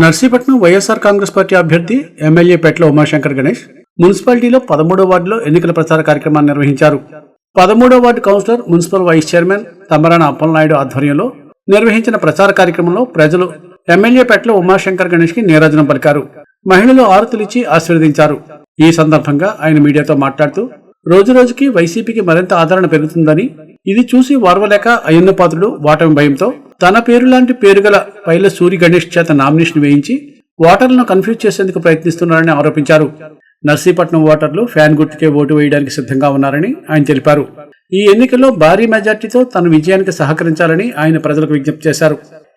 Narsipatnam YSR Congress party అభ్యర్థి MLA Petla Umashankar Ganesh మున్సిపాలిటీలో పదమూడో వార్డులో ఎన్నికల ప్రచార కార్యక్రమాన్ని నిర్వహించారు. పదమూడో ward councillor municipal vice chairman Tamarana Appalanaidu ఆధ్వర్యంలో నిర్వహించిన ప్రచార కార్యక్రమంలో ప్రజలు ఎమ్మెల్యే పెట్ల ఉమాశంకర్ గణేష్కి నీరాజనం పలికారు. మహిళలు ఆరుతులిచ్చి ఆశీర్వదించారు. ఈ సందర్భంగా ఆయన మీడియాతో మాట్లాడుతూ రోజురోజుకి వైసీపీకి మరింత ఆదరణ పెరుగుతుందని ఇది చూసి వార్వలేక అయ్యన్నపాత్రుడు వాటమి భయంతో తన పేరు లాంటి పేరు గల పైల సూరి గణేష్ చేత నామినేషన్ వేయించి ఓటర్లను కన్ఫ్యూజ్ చేసేందుకు ప్రయత్నిస్తున్నారని ఆరోపించారు. నర్సీపట్నం ఓటర్లు ఫ్యాన్ గుర్తుకే ఓటు వేయడానికి సిద్ధంగా ఉన్నారని ఆయన తెలిపారు. ఈ ఎన్నికల్లో భారీ మెజార్టీతో తన విజయానికి సహకరించాలని ఆయన ప్రజలకు విజ్ఞప్తి చేశారు.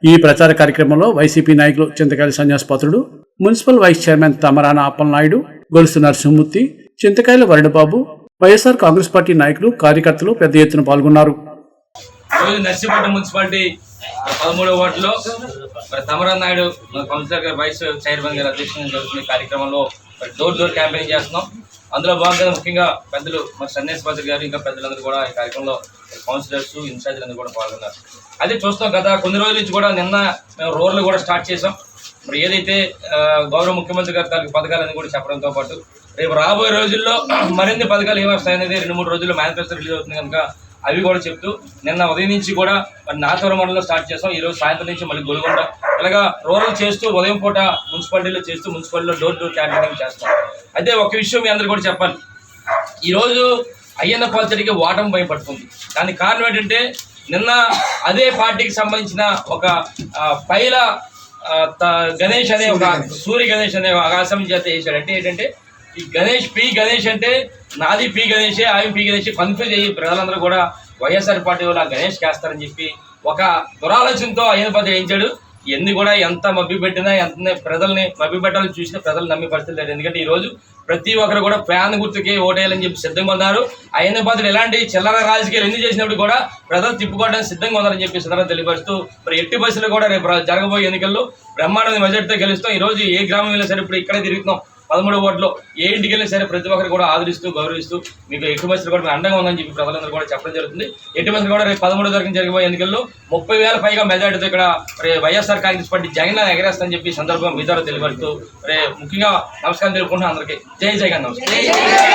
ఈ ప్రచార కార్యక్రమంలో వైసీపీ నాయకులు Chintakayala Sanyasipatrudu municipal vice chairman Tamarana Appalanaidu Golusu Narasimhamurthy Chintakayala Varunbabu YSR Congress party నాయకులు కార్యకర్తలు పెద్ద ఎత్తున పాల్గొన్నారు. నర్సీపట్నం మున్సిపాలిటీ పదమూడవ వార్డులో మరి తమరాన్ నాయుడు మన కౌన్సిలర్ గారు వైస్ చైర్మన్ గారు అధ్యక్షంగా జరుగుతున్న కార్యక్రమంలో మరి డోర్ డోర్ క్యాంపెయిన్ చేస్తున్నాం. అందులో భాగంగా ముఖ్యంగా పెద్దలు మరి సన్యాసి పాత్ర గారు ఇంకా పెద్దలందరూ కూడా ఈ కార్యక్రమంలో కౌన్సిలర్స్ ఇన్ఛార్జీలు అందరూ కూడా పాల్గొన్నారు. అదే చూస్తాం గత కొన్ని రోజుల నుంచి కూడా నిన్న మేము రోడ్లు కూడా స్టార్ట్ చేసాం మరి ఏదైతే గౌరవ ముఖ్యమంత్రి గారి తాలూకు పథకాలని కూడా చెప్పడంతో పాటు రేపు రాబోయే రోజుల్లో మరిన్ని పథకాలు ఏమొస్తాయనేది రెండు మూడు రోజుల్లో మేనిఫెస్టో రిలీజ్ అవుతుంది కనుక అవి కూడా చెప్తూ నిన్న ఉదయం నుంచి కూడా నాతవరం మండలంలో స్టార్ట్ చేస్తాం ఈ రోజు సాయంత్రం నుంచి మళ్ళీ గొలుగొండ ఇలాగా రూరల్ చేస్తూ ఉదయం పూట మున్సిపాలిటీలో చేస్తూ మున్సిపాలిటీలో డోర్ డోర్ క్యాంపెయినింగ్ చేస్తాం. అయితే ఒక విషయం మీ అందరు కూడా చెప్పాలి. ఈరోజు అయ్యన్న పాల్చడికి ఓటమి భయపడుతుంది. దానికి కారణం ఏంటంటే నిన్న అదే పార్టీకి సంబంధించిన ఒక పైల గణేష్ అనే ఒక సూర్య గణేష్. అనే ఆకాశం చేత వేశాడు అంటే ఏంటంటే ఈ గణేష్ పి గణేష్ అంటే నాది పి గణేషే ఆయన పి గణేష్. కన్ఫ్యూజ్ అయ్యి ప్రజలందరూ కూడా వైఎస్ఆర్ పార్టీ వాళ్ళు గణేష్ కేస్తారని చెప్పి ఒక దురాలోచనతో అయ్యన్న పాత్ర వేయించాడు. ఎన్ని కూడా ఎంత మభ్య పెట్టినా ఎంత ప్రజల్ని మభ్య పెట్టాలని చూసినా ప్రజలు నమ్మే పరిస్థితి లేదు. ఎందుకంటే ఈ రోజు ప్రతి ఒక్కరు కూడా ఫ్యాన్ గుర్తుకి ఓటేయాలని చెప్పి సిద్ధంగా ఉన్నారు. అయిన పాత్రలు ఎలాంటి చిల్లర రాజకీయాలు ఎన్ని చేసినప్పుడు కూడా ప్రజలు తిప్పుకోవడానికి సిద్ధంగా ఉన్నారని చెప్పి సందర్భంగా తెలియపరుస్తూ మరి ఎట్టి బస్సులు కూడా రేపు జరగబోయే ఎన్నికల్లో బ్రహ్మాండ మెజార్టీతో గెలుస్తాం. ఈ రోజు ఏ గ్రామం వెళ్ళినా సరే ఇప్పుడు ఇక్కడే తిరుగుతున్నాం. పదమూడు వార్డులో ఏ ఇంటికి వెళ్ళినా సరే ప్రతి ఒక్కరు కూడా ఆదరిస్తూ గౌరవిస్తూ మీకు ఎట్టి బస్సులు కూడా అండంగా అండగా ఉందని చెప్పి ప్రజలందరూ కూడా చెప్పడం జరుగుతుంది. ఎటు బస్సులు కూడా రేపు పదమూడు తారీఖున జరిగిపోయే ఎన్నికల్లో ముప్పై వేల పైగా మెజార్టీతో ఇక్కడ మరి వైఎస్ఆర్ కాంగ్రెస్ పార్టీ జగన్ ఎగరేస్తానని చెప్పి సందర్భం సందర్భంగా మీ ద్వారా తెలియపరుస్తూ రే ముఖ్యంగా నమస్కారం తెలుపుకుంటున్నాను అందరికీ. జై జగన్ నమస్కారం.